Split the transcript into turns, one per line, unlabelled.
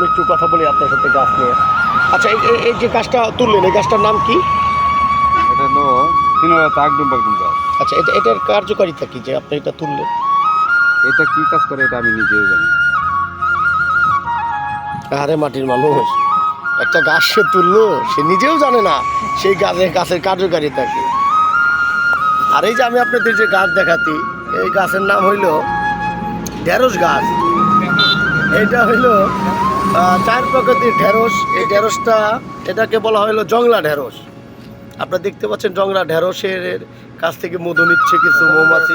আমি একটু কথা বলি আপনার সাথে গাছ নিয়ে। আচ্ছা এই- যে গাছটা তুললেন এই গাছটার নাম কি?
এটা হলো গাছ।
আচ্ছা এটা এটার কার্যকারিতা কি যে আপনি এটা তুললেন?
এটা কি কাজ করে এটা আমি নিজেও জানি
আরে মাটির মানুষ একটা গাছ সে তুললো সে নিজেও জানে না সেই গাছের গাছের কার্যকারিতা কি। আর এই যে আমি আপনাদের যে গাছ দেখাতি এই গাছের নাম হইল ঢেঁড়স গাছ। এটা হলো চার প্রকৃতির ঢেঁড়স। এই ঢেঁড়সটা, এটাকে বলা হলো জংলা ঢেঁড়স। আপনারা দেখতে পাচ্ছেন জংলা ঢেঁড়সের কাছ থেকে মধু নিচ্ছে কিছু মৌমাছি।